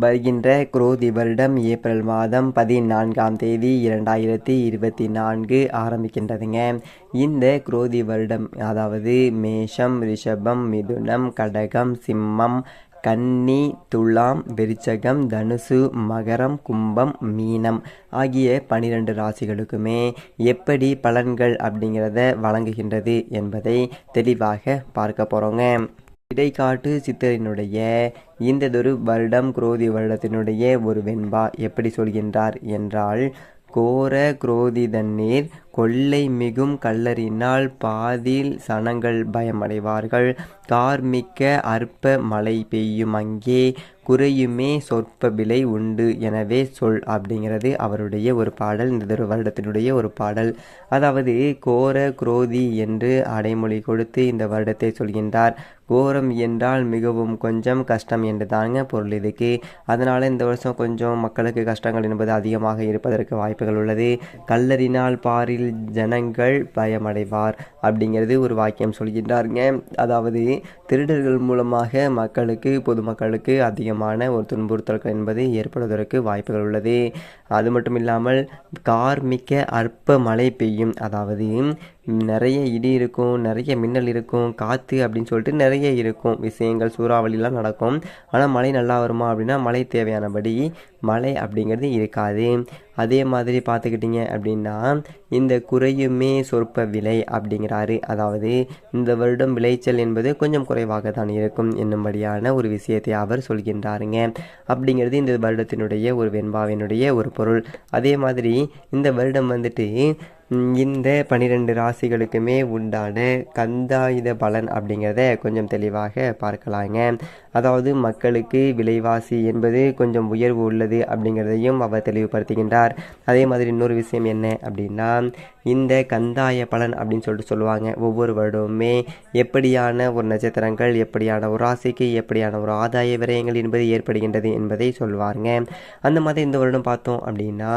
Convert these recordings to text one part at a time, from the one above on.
வருகின்ற குரோதி வருடம் ஏப்ரல் மாதம் பதினான்காம் தேதி இரண்டாயிரத்தி இருபத்தி நான்கு ஆரம்பிக்கின்றதுங்க. இந்த குரோதி வருடம் அதாவது மேஷம் ரிஷபம் மிதுனம் கடகம் சிம்மம் கன்னி துலாம் விருச்சகம் தனுசு மகரம் கும்பம் மீனம் ஆகிய பனிரெண்டு ராசிகளுக்குமே எப்படி பலன்கள் அப்படிங்கிறத வழங்குகின்றது என்பதை தெளிவாக பார்க்க போகிறோங்க இடைக்காட்டு சித்தரினுடைய இந்ததொரு வருடம் குரோதி வருடத்தினுடைய ஒரு வெண்பா எப்படி சொல்கின்றார் என்றால் கோர குரோதி தண்ணீர் கொள்ளை மிகும் கல்லறினால் பாதில் சனங்கள் பயமடைவார்கள். கார்மிக்க அற்ப மழை பெய்யும் அங்கே குறையுமே சொற்ப விலை உண்டு எனவே சொல் அப்படிங்கிறது அவருடைய ஒரு பாடல் இந்த ஒரு வருடத்தினுடைய ஒரு பாடல். அதாவது கோர குரோதி என்று அடைமொழி கொடுத்து இந்த வருடத்தை சொல்கின்றார். ஓரம் என்றால் மிகவும் கொஞ்சம் கஷ்டம் என்று தாங்க பொருள் இதுக்கு. அதனால் இந்த வருஷம் கொஞ்சம் மக்களுக்கு கஷ்டங்கள் என்பது அதிகமாக இருப்பதற்கு வாய்ப்புகள் உள்ளது. கல்லறினால் பாரில் ஜனங்கள் பயமடைவார் அப்படிங்கிறது ஒரு வாக்கியம் சொல்கின்றாருங்க. அதாவது திருடர்கள் மூலமாக மக்களுக்கு பொதுமக்களுக்கு அதிகமான ஒரு துன்புறுத்தல்கள் என்பது ஏற்படுவதற்கு வாய்ப்புகள் உள்ளது. அது மட்டும் இல்லாமல் கார்மிக்க அற்ப மழை பெய்யும். அதாவது நிறைய இடி இருக்கும் நிறைய மின்னல் இருக்கும் காற்று அப்படின்னு சொல்லிட்டு நிறைய இருக்கும். விஷயங்கள் சூறாவளிலாம் நடக்கும். ஆனால் மழை நல்லா வருமா அப்படின்னா மழை தேவையானபடி மழை அப்படிங்கிறது இருக்காது. அதே மாதிரி பார்த்துக்கிட்டிங்க அப்படின்னா இந்த குறையுமே சொற்ப விலை அப்படிங்கிறாரு. அதாவது இந்த வருடம் விளைச்சல் என்பது கொஞ்சம் குறைவாக தான் இருக்கும் என்னும்படியான ஒரு விஷயத்தை அவர் சொல்கின்றாருங்க. அப்படிங்கிறது இந்த வருடத்தினுடைய ஒரு வெண்பாவினுடைய ஒரு பொருள். அதே மாதிரி இந்த வருடம் வந்துட்டு இந்த பனிரெண்டு ராசிகளுக்குமே உண்டான கந்தாயுத பலன் அப்படிங்கிறத கொஞ்சம் தெளிவாக பார்க்கலாங்க. அதாவது மக்களுக்கு விலைவாசி என்பது கொஞ்சம் உயர்வு உள்ளது அப்படிங்கிறதையும் அவர் தெளிவுபடுத்துகின்றார். அதே மாதிரி இன்னொரு விஷயம் என்ன அப்படின்னா இந்த கந்தாய பலன் அப்படின்னு சொல்லிட்டு சொல்லுவாங்க. ஒவ்வொரு வருடமுமே எப்படியான ஒரு நட்சத்திரங்கள் எப்படியான ஒரு ராசிக்கு எப்படியான ஒரு ஆதாய விரயங்கள் என்பது ஏற்படுகின்றது என்பதை சொல்வாருங்க. அந்த மாதிரி இந்த வருடம் பார்த்தோம் அப்படின்னா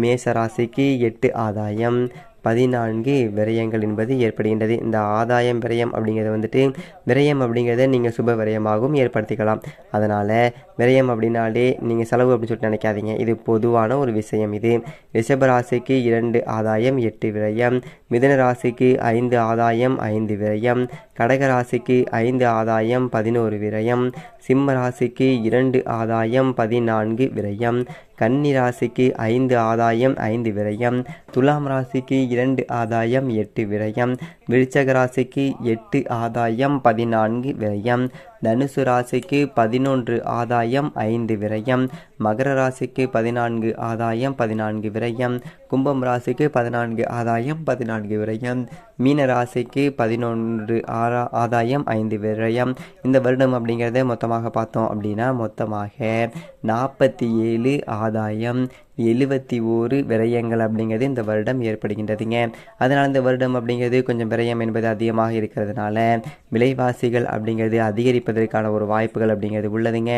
மேச ராசிக்கு எட்டு ஆதாயம். பதினான்கு விரயங்கள் என்பது ஏற்படுகின்றது. இந்த ஆதாயம் விரயம் அப்படிங்கிறது வந்துட்டு விரயம் அப்படிங்கிறத நீங்கள் சுப விரயமாகவும் ஏற்படுத்திக்கலாம். அதனால் விரயம் அப்படின்னாலே நீங்கள் செலவு அப்படின்னு சொல்லிட்டு நினைக்காதீங்க. இது பொதுவான ஒரு விஷயம் இது. ரிஷபராசிக்கு இரண்டு ஆதாயம் எட்டு விரயம். மிதன ராசிக்கு ஐந்து ஆதாயம் ஐந்து விரயம். கடக ராசிக்கு ஐந்து ஆதாயம் பதினோரு விரயம். சிம்ம ராசிக்கு இரண்டு ஆதாயம் பதினான்கு விரயம். கன்னி ராசிக்கு ஐந்து ஆதாயம் ஐந்து விரயம். துலாம் ராசிக்கு இரண்டு ஆதாயம் எட்டு விரயம். விருச்சக ராசிக்கு எட்டு ஆதாயம் பதினான்கு விரயம். தனுசு ராசிக்கு பதினொன்று ஆதாயம் ஐந்து விரயம். மகர ராசிக்கு பதினான்கு ஆதாயம் பதினான்கு விரயம். கும்பம் ராசிக்கு பதினான்கு ஆதாயம் பதினான்கு விரயம். மீன ராசிக்கு பதினொன்று ஆறா ஆதாயம் ஐந்து விரயம். இந்த வருடம் அப்படிங்கிறத மொத்தமாக பார்த்தோம் அப்படின்னா மொத்தமாக நாற்பத்தி ஏழு ஆதாயம் எழுபத்தி ஓரு விரயங்கள் அப்படிங்கிறது இந்த வருடம் ஏற்படுகின்றதுங்க. அதனால் இந்த வருடம் அப்படிங்கிறது கொஞ்சம் விரயம் என்பது அதிகமாக இருக்கிறதுனால விலைவாசிகள் அப்படிங்கிறது அதிகரிப்பதற்கான ஒரு வாய்ப்புகள் அப்படிங்கிறது உள்ளதுங்க.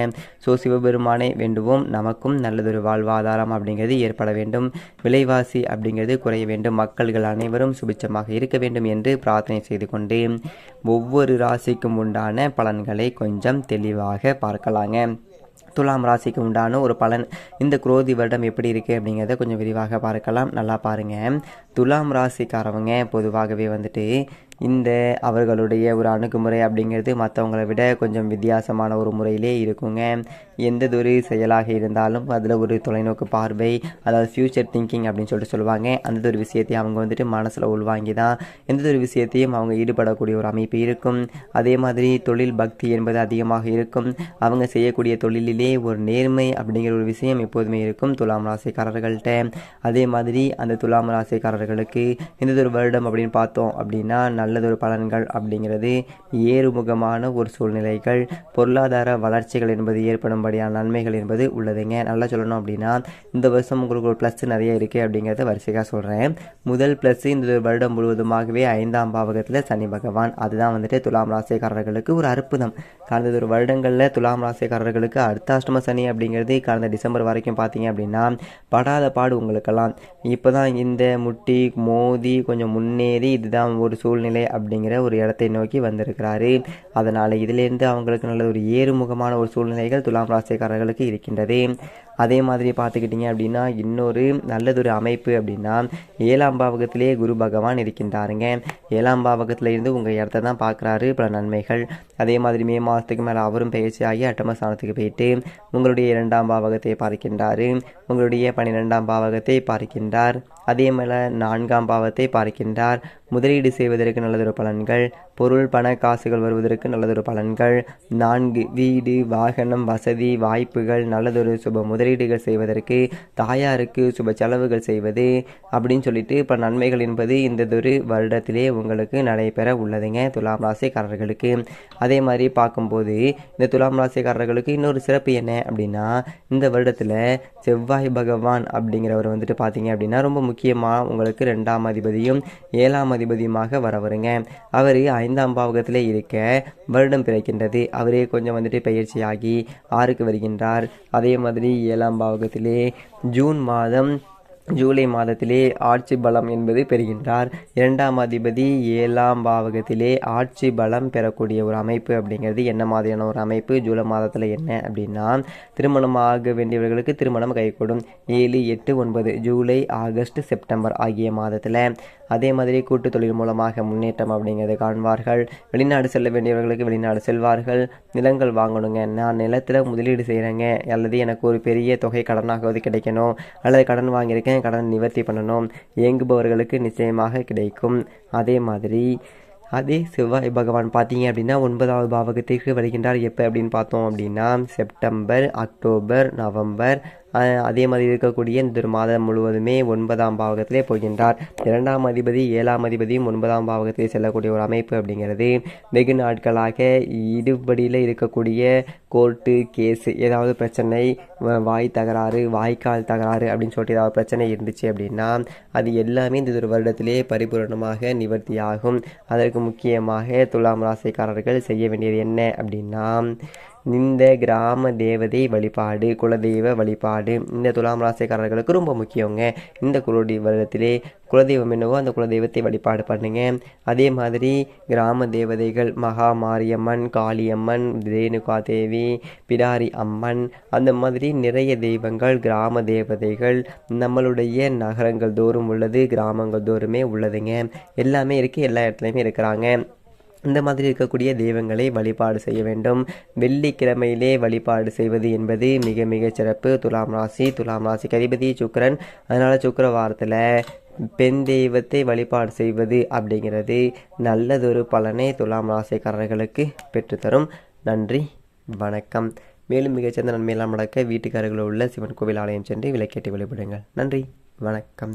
ஸோ சிவபெருமானை வேண்டுவோம். நமக்கும் நல்லதொரு வாழ்வாதாரம் அப்படிங்கிறது ஏற்பட வேண்டும். விலைவாசி அப்படிங்கிறது குறைய வேண்டும். மக்கள்கள் அனைவரும் சுபிச்சமாக இருக்க வேண்டும் என்று பிரார்த்தனை செய்து கொண்டு ஒவ்வொரு ராசிக்கும் உண்டான பலன்களை கொஞ்சம் தெளிவாக பார்க்கலாங்க. துலாம் ராசிக்கு உண்டான ஒரு பலன் இந்த குரோதி வருடம் எப்படி இருக்குது அப்படிங்கிறத கொஞ்சம் விரிவாக பார்க்கலாம். நல்லா பாருங்கள் துலாம் ராசிக்காரவங்க பொதுவாகவே வந்துட்டு இந்த அவர்களுடைய ஒரு அணுகுமுறை அப்படிங்கிறது மற்றவங்களை விட கொஞ்சம் வித்தியாசமான ஒரு முறையிலே இருக்குங்க. எந்ததொரு செயலாக இருந்தாலும் அதில் ஒரு தொலைநோக்கு பார்வை அதாவது ஃப்யூச்சர் திங்கிங் அப்படின்னு சொல்லிட்டு சொல்லுவாங்க. அந்த ஒரு விஷயத்தையும் அவங்க வந்துட்டு மனசில் உள்வாங்கி தான் எந்த ஒரு விஷயத்தையும் அவங்க ஈடுபடக்கூடிய ஒரு அமைப்பு இருக்கும். அதே மாதிரி தொழில் பக்தி என்பது அதிகமாக இருக்கும். அவங்க செய்யக்கூடிய தொழிலிலே ஒரு நேர்மை அப்படிங்கிற ஒரு விஷயம் எப்போதுமே இருக்கும் துலாம் ராசிக்காரர்கள்ட்ட. அதே மாதிரி அந்த துலாம் ராசிக்காரர்களுக்கு இந்த ஒரு வருடம் அப்படின்னு பார்த்தோம் அப்படின்னா நல்லதொரு பலன்கள் அப்படிங்கிறது ஏறுமுகமான ஒரு சூழ்நிலைகள். பொருளாதார வளர்ச்சிகள் என்பது ஏற்படும்படியான நன்மைகள் என்பது உள்ளதுங்க. நல்லா சொல்லணும் அப்படின்னா இந்த வருஷம் உங்களுக்கு ஒரு ப்ளஸ் நிறைய இருக்குது அப்படிங்கிறத வரிசையாக சொல்கிறேன் முதல் ப்ளஸ் இந்த ஒரு வருடம் முழுவதுமாகவே ஐந்தாம் பாவகத்தில் சனி பகவான். அதுதான் வந்துட்டு துலாம் ராசிக்காரர்களுக்கு ஒரு அற்புதம். கடந்த ஒரு வருடங்களில் துலாம் ராசிக்காரர்களுக்கு அர்த்தாஷ்டம சனி அப்படிங்கிறது கடந்த டிசம்பர் வரைக்கும் பார்த்தீங்க அப்படின்னா படாத பாடு உங்களுக்கெல்லாம். இப்போ தான் இந்த முட்டி மோதி கொஞ்சம் முன்னேறி இதுதான் ஒரு சூழ்நிலை நிலை அப்படிங்கிற ஒரு இடத்தை நோக்கி வந்திருக்கிறாரு. அதனால் இதிலிருந்து அவங்களுக்கு நல்ல ஒரு ஏறுமுகமான ஒரு சூழ்நிலைகள் துலாம் ராசிக்காரர்களுக்கு இருக்கின்றது. அதே மாதிரி பார்த்துக்கிட்டிங்க அப்படின்னா இன்னொரு நல்லதொரு அமைப்பு அப்படின்னா ஏழாம் பாவகத்திலே குரு பகவான் இருக்கின்றாருங்க. ஏழாம் பாவகத்தில் இருந்து உங்கள் இடத்த தான் பார்க்குறாரு பல நன்மைகள். அதே மாதிரி மே மாதத்துக்கு மேலே அவரும் பயிற்சியாகி அட்டமஸ்தானத்துக்கு போயிட்டு உங்களுடைய இரண்டாம் பாவகத்தை பார்க்கின்றாரு உங்களுடைய பன்னிரெண்டாம் பாவகத்தை பார்க்கின்றார். அதே மேலே நான்காம் பாவத்தை பார்க்கின்றார். முதலீடு செய்வதற்கு நல்லதொரு பலன்கள். பொருள் பண காசுகள் வருவதற்கு நல்லதொரு பலன்கள். நான்கு வீடு வாகனம் வசதி வாய்ப்புகள் நல்லதொரு சுப முதலீடுகள் செய்வதற்கு தாயாருக்கு சுப செலவுகள் செய்வது அப்படின்னு சொல்லிட்டு இப்போ நன்மைகள் என்பது இந்ததொரு வருடத்திலே உங்களுக்கு நடைபெற உள்ளதுங்க துலாம் ராசிக்காரர்களுக்கு. அதே மாதிரி பார்க்கும்போது இந்த துலாம் ராசிக்காரர்களுக்கு இன்னொரு சிறப்பு என்ன அப்படின்னா இந்த வருடத்தில் செவ்வாய் பகவான் அப்படிங்கிறவர் வந்துட்டு பார்த்தீங்க அப்படின்னா ரொம்ப முக்கியமாக உங்களுக்கு ரெண்டாம் அதிபதியும் ஏழாம் அதிபதியுமாக வரவருங்க அவர் ஐந்தாம் பாவகத்திலே இருக்க வருடம் பிறக்கின்றது. அவரே கொஞ்சம் வந்துட்டு பயிற்சியாகி ஆறுக்கு வருகின்றார். அதே மாதிரி ஏழாம் பாவகத்திலே ஜூன் மாதம் ஜூலை மாதத்திலே ஆட்சி பலம் என்பது பெறுகின்றார். இரண்டாம் அதிபதி ஏழாம் பாவகத்திலே ஆட்சி பலம் பெறக்கூடிய ஒரு அமைப்பு அப்படிங்கிறது என்ன மாதிரியான ஒரு அமைப்பு? ஜூலை மாதத்தில் என்ன அப்படின்னா திருமணம் ஆக வேண்டியவர்களுக்கு திருமணம் கைகூடும். ஏழு எட்டு ஒன்பது ஜூலை ஆகஸ்ட் செப்டம்பர் ஆகிய மாதத்தில் அதே மாதிரி கூட்டு தொழில் மூலமாக முன்னேற்றம் அப்படிங்கிறது காண்பார்கள். வெளிநாடு செல்ல வேண்டியவர்களுக்கு வெளிநாடு செல்வார்கள். நிலங்கள் வாங்கணுங்க. நான் நிலத்தில் முதலீடு செய்கிறேங்க அல்லது எனக்கு ஒரு பெரிய தொகை கடனாகவது கிடைக்கணும். அல்லது கடன் வாங்கியிருக்கேன். கடன் நிவர்த்தி பண்ணணும். இயங்குபவர்களுக்கு நிச்சயமாக கிடைக்கும். அதே மாதிரி அதே செவ்வாய் பகவான் பார்த்தீங்க அப்படின்னா ஒன்பதாவது பாவகத்திற்கு வருகின்றார். எப்போ அப்படின்னு பார்த்தோம் அப்படின்னா செப்டம்பர் அக்டோபர் நவம்பர் அதே மாதிரி இருக்கக்கூடிய இந்த ஒரு மாதம் முழுவதுமே ஒன்பதாம் பாவகத்திலே போகின்றார். இரண்டாம் அதிபதி ஏழாம் அதிபதியும் ஒன்பதாம் பாவகத்திலே செல்லக்கூடிய ஒரு அமைப்பு அப்படிங்கிறது வெகு நாட்களாக இடுபடியில் இருக்கக்கூடிய கோர்ட்டு கேஸு ஏதாவது பிரச்சனை வாய் தகராறு வாய்க்கால் தகராறு அப்படின்னு சொல்லிட்டு ஏதாவது பிரச்சனை இருந்துச்சு அப்படின்னா அது எல்லாமே இந்த ஒரு வருடத்திலே பரிபூரணமாக நிவர்த்தியாகும். அதற்கு முக்கியமாக துலாம் ராசிக்காரர்கள் செய்ய வேண்டியது என்ன அப்படின்னா இந்த கிராம தேவதை வழிபாடு குலதெய்வ வழிபாடு இந்த துலாம் ராசிக்காரர்களுக்கு ரொம்ப முக்கியங்க. இந்த குலதெய்வ வருடத்திலே குலதெய்வம் என்னவோ அந்த குலதெய்வத்தை வழிபாடு பண்ணுங்க. அதே மாதிரி கிராம தேவதைகள் மகா மாரியம்மன் காளியம்மன் ரேணுகா தேவி பிடாரி அம்மன் அந்த மாதிரி நிறைய தெய்வங்கள் கிராம தேவதைகள் நம்மளுடைய நகரங்கள் தோறும் உள்ளது கிராமங்கள் தோறுமே உள்ளதுங்க. எல்லாமே இருக்குது எல்லா இடத்துலையுமே இருக்கிறாங்க. இந்த மாதிரி இருக்கக்கூடிய தெய்வங்களை வழிபாடு செய்ய வேண்டும். வெள்ளிக்கிழமையிலே வழிபாடு செய்வது என்பது மிக மிக சிறப்பு. துலாம் ராசி துலாம் ராசி கதிபதி சுக்கரன். அதனால் சுக்கர வாரத்தில் பெண் தெய்வத்தை வழிபாடு செய்வது அப்படிங்கிறது நல்லதொரு பலனை துலாம் ராசிக்காரர்களுக்கு பெற்றுத்தரும் நன்றி வணக்கம். மேலும் மிகச்சிறந்த நன்மையெல்லாம் நடக்க வீட்டுக்காரர்கள் உள்ள சிவன் கோவில் ஆலயம் சென்று விளக்கேட்டி வழிபடுங்கள். நன்றி வணக்கம்.